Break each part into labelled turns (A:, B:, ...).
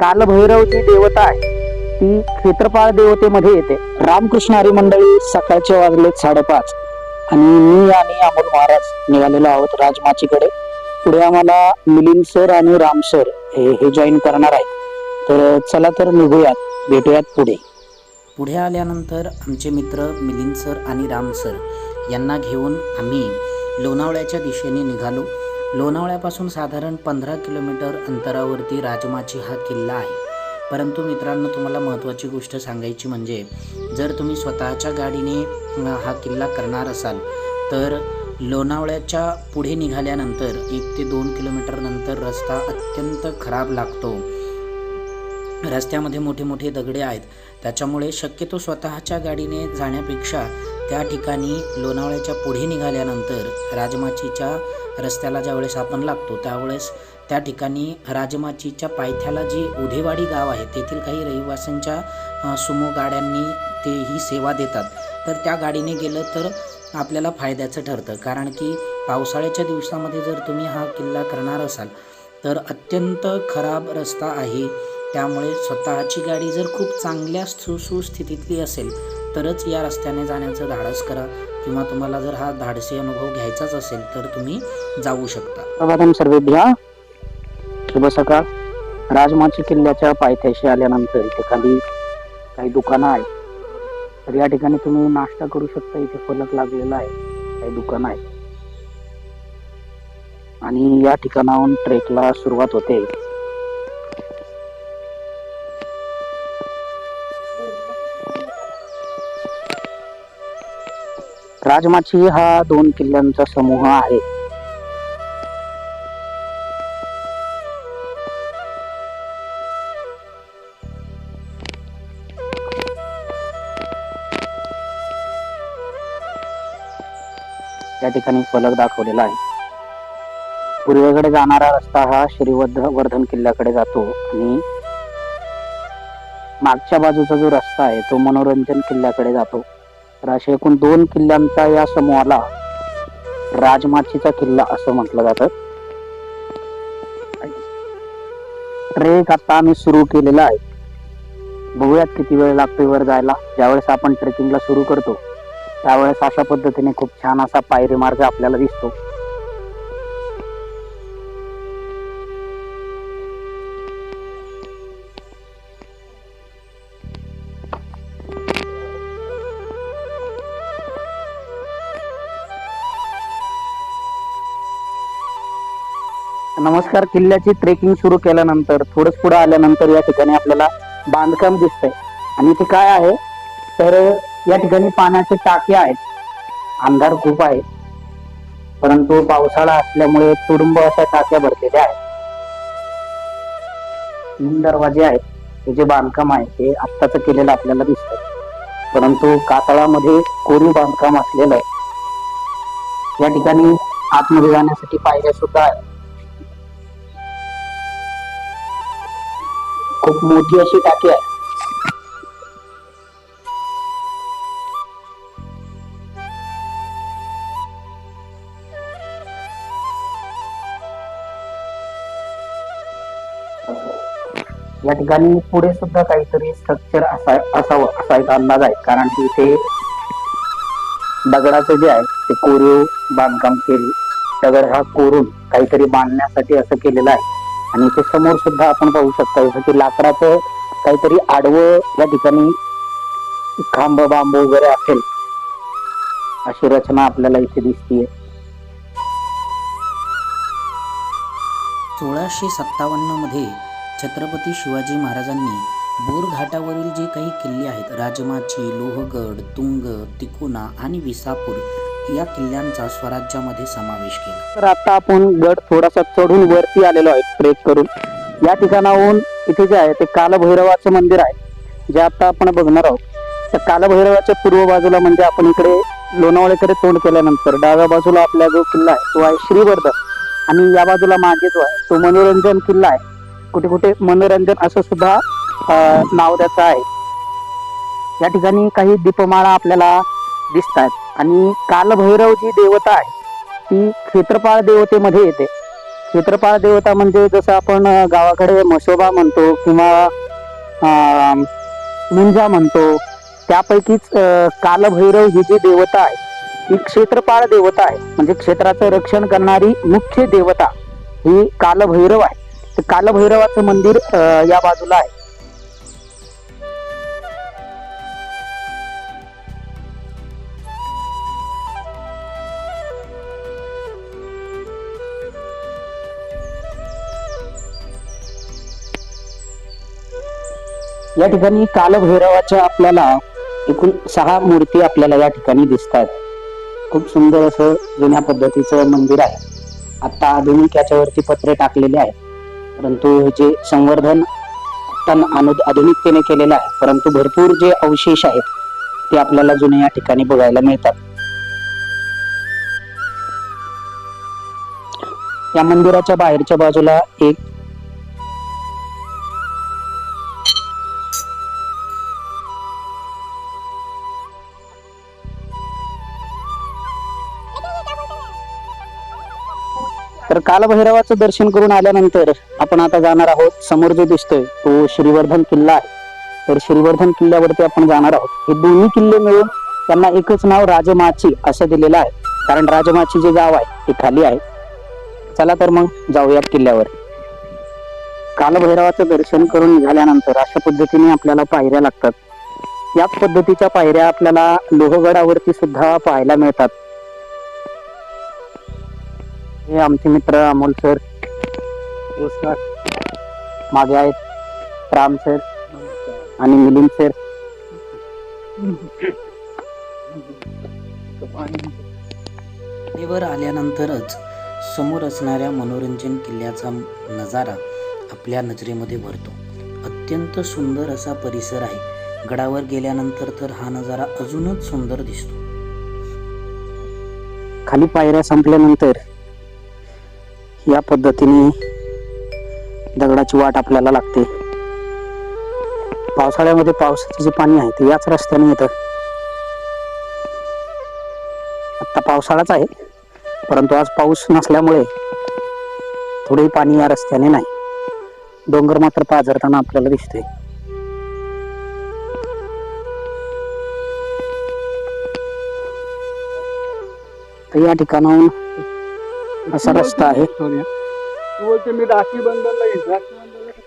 A: कालभैरवची देवता आहे. ती क्षेत्रपाळ देवतेमध्ये येते. रामकृष्ण हरी मंडळी सकाळचे वाजलेत साडेपाच. आणि मी आणि अमोल महाराज निघालेलो आहोत राजमाचीकडे. पुढे आम्हाला मिलिंद सर आणि राम सर हे हे जॉईन करणार आहेत. तर चला तर निघूयात. भेटूयात पुढे.
B: पुढे आल्यानंतर आमचे मित्र मिलिंद सर आणि राम सर यांना घेऊन आम्ही लोणावळ्याच्या दिशेने निघालो. लोणावळ्यापासून साधारण पंधरा किलोमीटर अंतरावरती राजमाची हा किल्ला आहे. परंतु मित्रांनो तुम्हाला महत्त्वाची गोष्ट सांगायची म्हणजे जर तुम्ही स्वतःच्या गाडीने हा किल्ला करणार असाल तर लोणावळ्याच्या पुढे निघाल्यानंतर एक ते दोन किलोमीटर नंतर रस्ता अत्यंत खराब लागतो. रस्त्यामध्ये मोठे मोठे दगडे आहेत. त्याच्यामुळे शक्यतो स्वतःच्या गाडीने जाण्यापेक्षा त्या ठिकाणी लोणावळ्याच्या पुढे निघाल्यानंतर राजमाचीच्या रस्त्याला ज्यावेळेस आपण लागतो त्यावेळेस त्या ठिकाणी राजमाचीच्या पायथ्याला जी उधेवाडी गाव आहे तेथील काही रहिवाशांच्या सुमो गाड्यांनी ते ही सेवा देतात. तर त्या गाडीने गेलं तर आपल्याला फायद्याचं ठरतं. कारण की पावसाळ्याच्या दिवसामध्ये जर तुम्ही हा किल्ला करणार असाल तर अत्यंत खराब रस्ता आहे. त्यामुळे स्वतःची गाडी जर खूप चांगल्या सुसुस्थितीतली असेल तरच या रस्त्याने जाण्याचं धाडस करा. किंवा तुम्हाला जर हा धाडसी अनुभव घ्यायचाच असेल तर तुम्ही जाऊ शकता.
A: प्रभातम सर्वेभ्या शुभ सकाळ. राजमाची किल्ल्याच्या पायथ्याशी आल्यानंतर इथे खाली काही दुकानं आहेत. तर या ठिकाणी तुम्ही नाश्ता करू शकता. इथे फलक लागलेला आहे. काही दुकानं आहेत. आणि या ठिकाणाहून ट्रेकला सुरुवात होते. राजमाची हा दोन किल्ल्यांचा समूह आहे. या ठिकाणी फलक दाखवलेला आहे. पूर्वेकडे जाणारा रस्ता हा श्रीवर्ध वर्धन किल्ल्याकडे जातो आणि मागच्या बाजूचा जो रस्ता आहे तो मनोरंजन किल्ल्याकडे जातो. तर अशा एकूण दोन किल्ल्यांचा या समूहाला राजमाचीचा किल्ला असं म्हटलं जातं. ट्रेक आता आम्ही सुरू केलेला आहे. बघूयात किती वेळ लागतो वर जायला. ज्यावेळेस आपण ट्रेकिंगला सुरू करतो त्यावेळेस अशा पद्धतीने खूप छान असा पायरी मार्ग आपल्याला दिसतो. नमस्कार किल्ल्याची ट्रेकिंग सुरू केल्यानंतर थोडंच पुढे आल्यानंतर या ठिकाणी आपल्याला बांधकाम दिसतंय. आणि इथे काय आहे? तर या ठिकाणी पाण्याचे टाके आहेत. अंधार खूप आहे. परंतु पावसाळा असल्यामुळे तुडुंब अशा टाक्या भरलेल्या आहेत. तीन दरवाजे आहेत. हे जे बांधकाम आहे ते आत्ताच केलेलं आपल्याला दिसतंय. परंतु कातळामध्ये कोरीव बांधकाम असलेलं आहे. या ठिकाणी आतमध्ये जाण्यासाठी पायऱ्या सुद्धा आहेत. खूप मोठी अशी टाकी आहे. या ठिकाणी पुढे सुद्धा काहीतरी स्ट्रक्चर असावं असा एक अंदाज आहे. कारण की इथे दगडाचं जे आहे ते कोरीव बांधकाम केले. दगड हा कोरून काहीतरी बांधण्यासाठी असं केलेलं आहे. आणि इथे समोर सुद्धा आपण पाहू शकता जसं की लाकडाचं काहीतरी आडवं या ठिकाणी खांब बांबू वगैरे असेल अशी रचना आपल्याला इथे दिसतीये.
B: सोळाशे सत्तावन्नमध्ये छत्रपती शिवाजी महाराजांनी बोर घाटावरील जे काही किल्ले आहेत राजमाची लोहगड तुंग तिकोना आणि विसापूर या किल्ल्यांचा स्वराज्यामध्ये समावेश केला.
A: तर आता आपण गड थोडासा चढून वरती आलेलो आहे ट्रेक करून. या ठिकाणाहून इथे जे आहे ते कालभैरवाचं मंदिर आहे जे आता आपण बघणार आहोत. तर कालभैरवाच्या पूर्व बाजूला म्हणजे आपण इकडे लोणावळेकडे तोंड केल्यानंतर डाव्या बाजूला आपला जो किल्ला आहे तो आहे श्रीवर्धन. आणि या बाजूला मागे जो आहे तो मनोरंजन किल्ला आहे. कुठे कुठे मनोरंजन असं सुद्धा नाव त्याचं आहे. या ठिकाणी काही दीपमाळा आपल्याला दिसत आहेत आणि कालभैरव जी देवता आहे. ती क्षेत्रपाळ देवतेमध्ये येते. क्षेत्रपाळ देवता म्हणजे जसं आपण गावाकडे मशोबा म्हणतो किंवा मुंजा म्हणतो त्यापैकीच कालभैरव ही जी देवता आहे ही क्षेत्रपाळ देवता आहे. म्हणजे क्षेत्राचं रक्षण करणारी मुख्य देवता ही कालभैरव आहे. तर कालभैरवाचं मंदिर या बाजूला आहे. या ठिकाणी कालभैरवाच्या आपल्याला एकूण सहा मूर्ती आपल्याला या ठिकाणी दिसतात खूप सुंदर असं जुन्या पद्धतीचं मंदिर आहे. आता आधुनिक याच्यावरती पत्रे टाकलेले आहेत. परंतु जे संवर्धन अनु- आधुनिकतेने केलेलं आहे परंतु भरपूर जे अवशेष आहेत ते आपल्याला जुने या ठिकाणी बघायला मिळतात. या मंदिराच्या बाहेरच्या बाजूला एक तर कालभैरवाचं दर्शन करून आल्यानंतर आपण आता जाणार आहोत. समोर जो दिसतोय तो श्रीवर्धन किल्ला आहे. तर श्रीवर्धन किल्ल्यावरती आपण जाणार आहोत. हे दोन्ही किल्ले मिळून त्यांना एकच नाव राजमाची असं दिलेलं आहे. कारण राजमाची जे गाव आहे ते खाली आहे. चला तर मग जाऊया किल्ल्यावर. कालभैरवाचं दर्शन करून निघाल्यानंतर अशा पद्धतीने आपल्याला पायऱ्या लागतात. याच पद्धतीच्या पायऱ्या आपल्याला लोहगडावरती सुद्धा पाहायला मिळतात. हे आमचे मित्र अमोल सर नमस्कार मागे आहेत राम सर आणि मिलिंद सर.
B: वर आल्यानंतरच समोर असणाऱ्या मनोरंजन किल्ल्याचा नजारा आपल्या नजरेमध्ये भरतो. अत्यंत सुंदर असा परिसर आहे. गडावर गेल्यानंतर तर हा नजारा अजूनच सुंदर दिसतो.
A: खाली पायऱ्या संपल्यानंतर या पद्धतीने दगडाची वाट आपल्याला लागते. पावसाळ्यामध्ये पावसाचे जे पाणी आहे ते याच रस्त्याने येतं. आता पावसाळाच आहे परंतु आज पाऊस नसल्यामुळे थोडे पाणी या रस्त्याने नाही. डोंगर मात्र पाझरताना आपल्याला दिसते तर या ठिकाणाहून असा रस्ता आहे.
C: बोलते मी राखी बंधनला येईन राखी बंधनला कसं?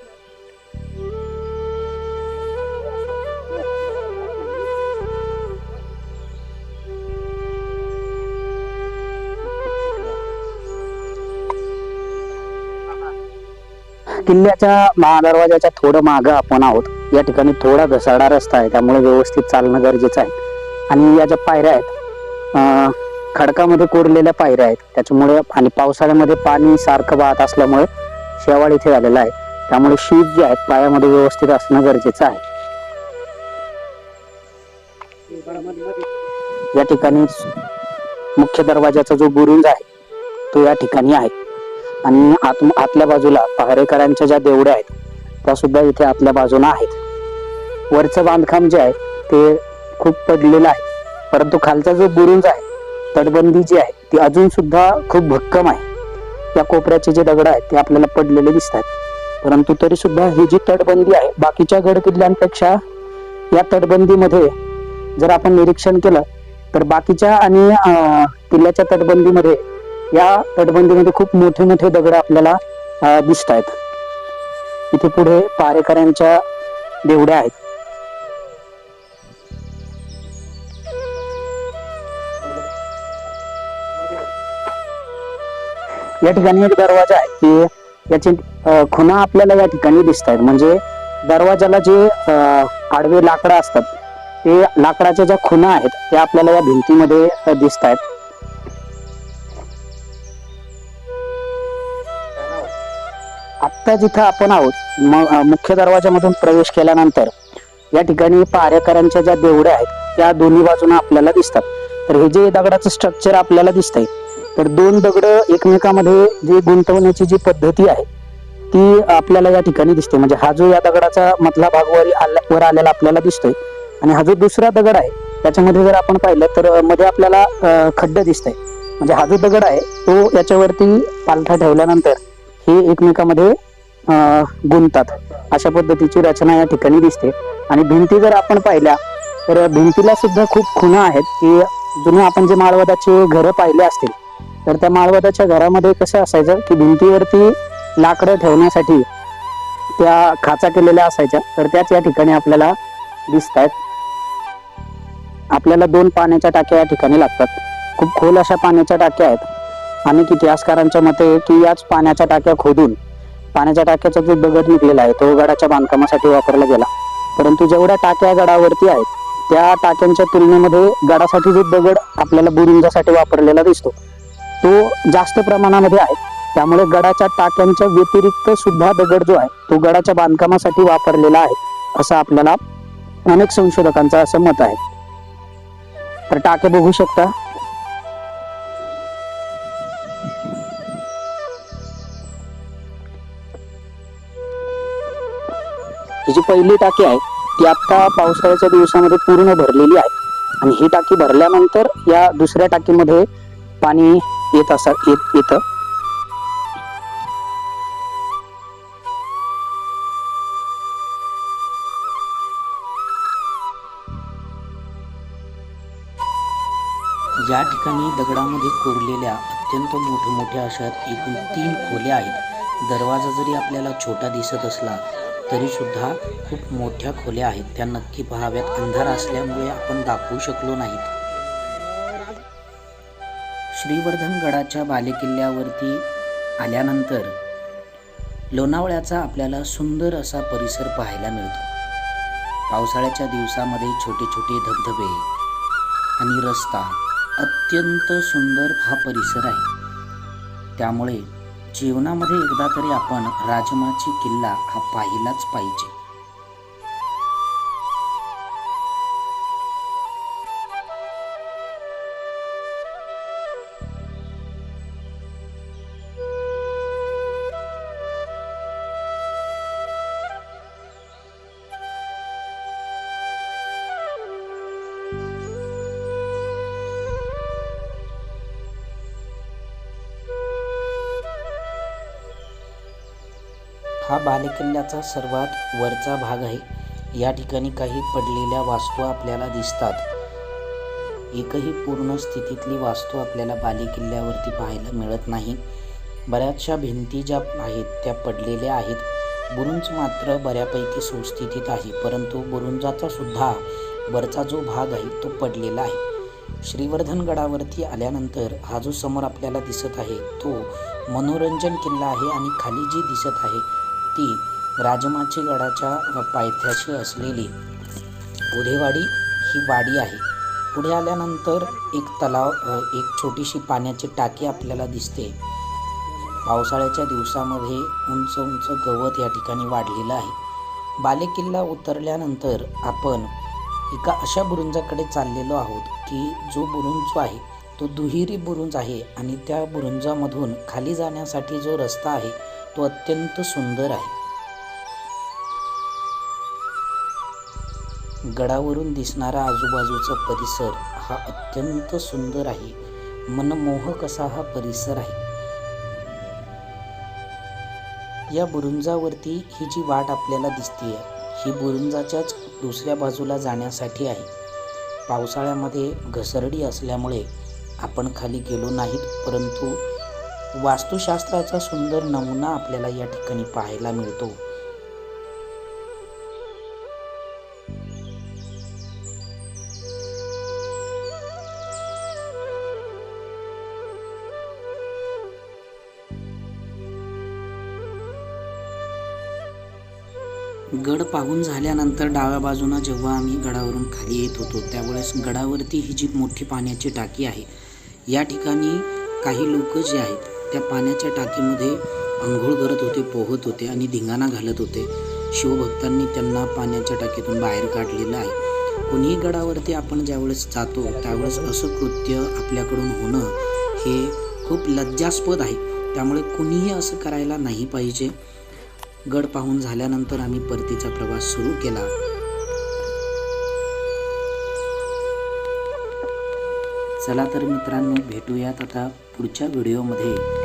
A: किल्ल्याच्या महादरवाजाच्या थोडं मागं आपण आहोत. या ठिकाणी थोडा घसाडा रस्ता आहे. त्यामुळे व्यवस्थित चालणं गरजेचं आहे. आणि या ज्या पायऱ्या आहेत अं, खडकामध्ये कोरलेल्या पायऱ्या आहेत. त्याच्यामुळे आणि पावसाळ्यामध्ये पाणी सारखं वाहत असल्यामुळे शेवाळ इथे झालेला आहे. त्यामुळे शीत जे आहेत पायामध्ये व्यवस्थित असणं गरजेचं आहे. या ठिकाणी मुख्य दरवाजाचा जो बुरुंज आहे तो या ठिकाणी आहे. आणि आत आतल्या बाजूला पहारेकरांच्या ज्या देवड्या आहेत त्या सुद्धा इथे आतल्या बाजूला आहेत. वरचं बांधकाम जे आहे ते खूप पडलेलं आहे. परंतु खालचा जो बुरुंज आहे तटबंदी जी आहे ती अजून सुद्धा खूप भक्कम आहे. या कोपऱ्याचे जे दगड आहेत ते आपल्याला पडलेले दिसतात. परंतु तरी सुद्धा ही जी तटबंदी आहे बाकीच्या गड किल्ल्यांपेक्षा या तटबंदीमध्ये जर आपण निरीक्षण केलं तर बाकीच्या आणि किल्ल्याच्या तटबंदीमध्ये या तटबंदीमध्ये खूप मोठे मोठे दगड आपल्याला दिसत आहेत इथे पुढे पारेकरांच्या देवड्या आहेत. या ठिकाणी एक दरवाजा आहे. की याची खुणा आपल्याला या ठिकाणी दिसत आहेत म्हणजे दरवाजाला जे अं, आडवे लाकडं असतात ते लाकडाच्या ज्या खुणा आहेत त्या आपल्याला या भिंतीमध्ये दिसत आहेत आत्ता जिथं आपण आहोत म- मुख्य दरवाजामधून प्रवेश केल्यानंतर या ठिकाणी पारेकरांच्या ज्या देवड्या आहेत त्या दोन्ही बाजूने आपल्याला दिसतात. तर हे जे दगडाचं स्ट्रक्चर आपल्याला दिसतंय तर दोन दगड एकमेकामध्ये जे गुंतवण्याची जी पद्धती आहे ती आपल्याला या ठिकाणी दिसते. म्हणजे हा जो या दगडाचा मधला भाग वर आल्या- वर आलेला आपल्याला दिसतोय आणि हा जो दुसरा दगड आहे त्याच्यामध्ये जर आपण पाहिलं तर मध्ये आपल्याला खड्ड दिसतंय. म्हणजे हा जो दगड आहे तो याच्यावरती पालथा ठेवल्यानंतर हे एकमेकामध्ये गुंतात गुंततात. अशा पद्धतीची रचना या ठिकाणी दिसते. आणि भिंती जर आपण पाहिल्या तर भिंतीला सुद्धा खूप खुणा आहेत की जुने आपण जे माळवदाचे घरं पाहिले असतील तर त्या माळवदाच्या घरामध्ये कसं असायचं की भिंतीवरती लाकडं ठेवण्यासाठी त्या खाचा केलेल्या असायच्या. तर त्याच या ठिकाणी आपल्याला दिसत आहेत आपल्याला दोन पाण्याच्या टाक्या या ठिकाणी लागतात. खूप खोल अशा पाण्याच्या टाक्या आहेत. अनेक इतिहासकारांच्या मते की याच पाण्याच्या टाक्या खोदून पाण्याच्या टाक्याचा जो दगड निघलेला आहे तो गडाच्या बांधकामासाठी वापरला गेला. परंतु जेवढ्या टाक्या गडावरती आहेत त्या टाक्यांच्या तुलनेमध्ये गडासाठी जो दगड आपल्याला बुरुंजासाठी वापरलेला दिसतो. तो जास्त प्रमाणामध्ये आहे. त्यामुळे गडाच्या टाक्यांच्या व्यतिरिक्त सुद्धा दगड जो आहे तो गडाच्या बांधकामासाठी वापरलेला आहे असं आपल्याला अनेक संशोधकांचं असं मत आहे. तर टाके बघू शकता. ही जी पहिली टाकी आहे ती आता पावसाळ्याच्या दिवसामध्ये पूर्ण भरलेली आहे. आणि ही टाकी भरल्यानंतर या दुसऱ्या टाकीमध्ये पाणी येत असा येत येतं.
B: या ठिकाणी दगडामध्ये कोरलेल्या अत्यंत मोठमोठ्या अशा एकूण तीन खोल्या आहेत दरवाजा जरी आपल्याला छोटा दिसत असला तरी सुद्धा खूप मोठ्या खोल्या आहेत. त्या नक्की पाहाव्यात. अंधार असल्यामुळे आपण दाखवू शकलो नाहीत. श्रीवर्धनगडाच्या बालेकिल्ल्यावरती आल्यानंतर लोणावळ्याचा आपल्याला सुंदर असा परिसर पाहायला मिळतो. पावसाळ्याच्या दिवसामध्ये छोटे छोटे धबधबे आणि रस्ता अत्यंत सुंदर हा परिसर आहे. त्यामुळे जीवनामध्ये एकदा तरी आपण राजमाची किल्ला हा पाहिलाच पाहिजे. हा बालेकिल्ल्याचा सर्वात वरचा भाग आहे. या ठिकाणी काही पडलेल्या वास्तू आपल्याला दिसतात. एकही पूर्ण स्थितीतली वास्तू आपल्याला बालेकिल्ल्यावरती पाहायला मिळत नाही. बऱ्याचशा भिंती ज्या आहेत त्या पडलेल्या आहेत. बुरुंज मात्र बऱ्यापैकी सुस्थितीत आहे परंतु बुरुंजाचा सुद्धा वरचा जो भाग आहे तो पडलेला आहे. श्रीवर्धन गडावरती आल्यानंतर हा जो समोर आपल्याला दिसत आहे तो मनोरंजन किल्ला आहे आणि खाली जी दिसत आहे ती राजमाची गडाच्या पायथ्याशी असलेली. उधेवाडी ही वाडी आहे. पुढे आल्यानंतर एक तलाव एक छोटीशी पाण्याची टाकी आपल्याला दिसते. पावसाळ्याच्या दिवसामध्ये उंच उंच गवत या ठिकाणी वाढलेलं आहे. बालेकिल्ला उतरल्यानंतर आपण एका अशा बुरुंजाकडे चाललेलो आहोत की जो बुरुंज आहे तो दुहेरी बुरुंज आहे आणि त्या बुरुंजामधून खाली जाण्यासाठी जो रस्ता आहे तो अत्यंत सुंदर आहे. गडावरून दिसणारा आजूबाजूचा परिसर हा अत्यंत सुंदर आहे. मनमोहक असा हा परिसर आहे. या बुरुंजावरती ही जी वाट आपल्याला दिसते ही बुरुंजाच्याच दुसऱ्या बाजूला जाण्यासाठी आहे. पावसाळ्यामध्ये घसरडी असल्यामुळे आपण खाली गेलो नाहीत परंतु वास्तुशास्त्राचा सुंदर नमुना आपल्याला या ठिकाणी पाहायला मिळतो. गड पाहून झाल्यानंतर डाव्या बाजूनं जेव्हा आम्ही गडावरून खाली येत होतो त्यावेळेस गडावरती ही जी मोठी पाण्याची टाकी आहे या ठिकाणी काही लोक जे आहेत त्या पाण्याच्या टाकीमध्ये आंघोळ करत होते पोहत होते आणि धिंगाणा घालत होते. शिवभक्तांनी त्यांना पाण्याच्या टाकीतून बाहेर काढलेलं आहे. कोणीही गडावरती आपण ज्यावेळेस जातो त्यावेळेस असं कृत्य आपल्याकडून होणं हे खूप लज्जास्पद आहे. त्यामुळे कुणीही असं करायला नाही पाहिजे. गड पाहून झाल्यानंतर आम्ही परतीचा प्रवास सुरू केला. चला तर मित्रांनो भेटूयात आता पुढच्या व्हिडिओमध्ये.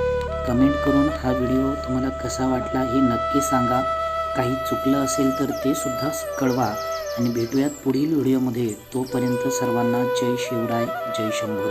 B: कमेंट करून हा व्हिडिओ तुम्हाला कसा वाटला हे नक्की सांगा. काही चुकलं असेल तर ते सुद्धा कळवा. आणि भेटूयात पुढील व्हिडिओमध्ये. तोपर्यंत सर्वांना जय शिवराय जय शंभूराय.